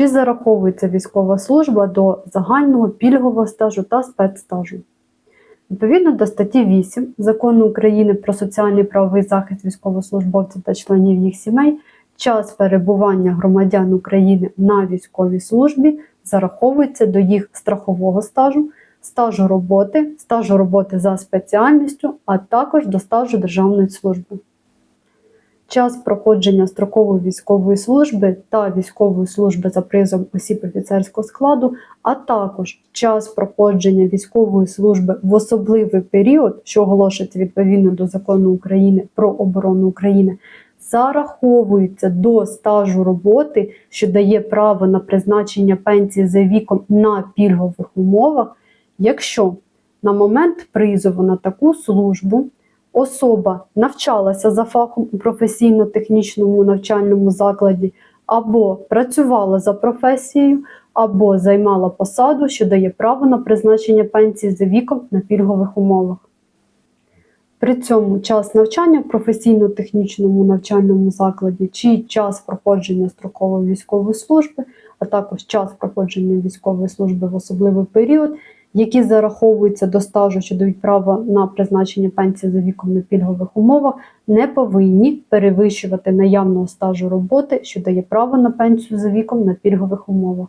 Чи зараховується військова служба до загального пільгового стажу та спецстажу? Відповідно до статті 8 Закону України про соціальний правовий захист військовослужбовців та членів їх сімей, час перебування громадян України на військовій службі зараховується до їх страхового стажу, стажу роботи, стажу роботи за спеціальністю, а також до стажу державної служби. Час проходження строкової військової служби та військової служби за призом осіб офіцерського складу, а також час проходження військової служби в особливий період, що оголошується відповідно до закону України про оборону України, зараховуються до стажу роботи, що дає право на призначення пенсії за віком на пільгових умовах, якщо на момент призову на таку службу особа навчалася за фахом у професійно-технічному навчальному закладі, або працювала за професією, або займала посаду, що дає право на призначення пенсії за віком на пільгових умовах. При цьому час навчання в професійно-технічному навчальному закладі чи час проходження строкової військової служби, а також час проходження військової служби в особливий період, які зараховуються до стажу, що дають право на призначення пенсії за віком на пільгових умовах, не повинні перевищувати наявного стажу роботи, що дає право на пенсію за віком на пільгових умовах.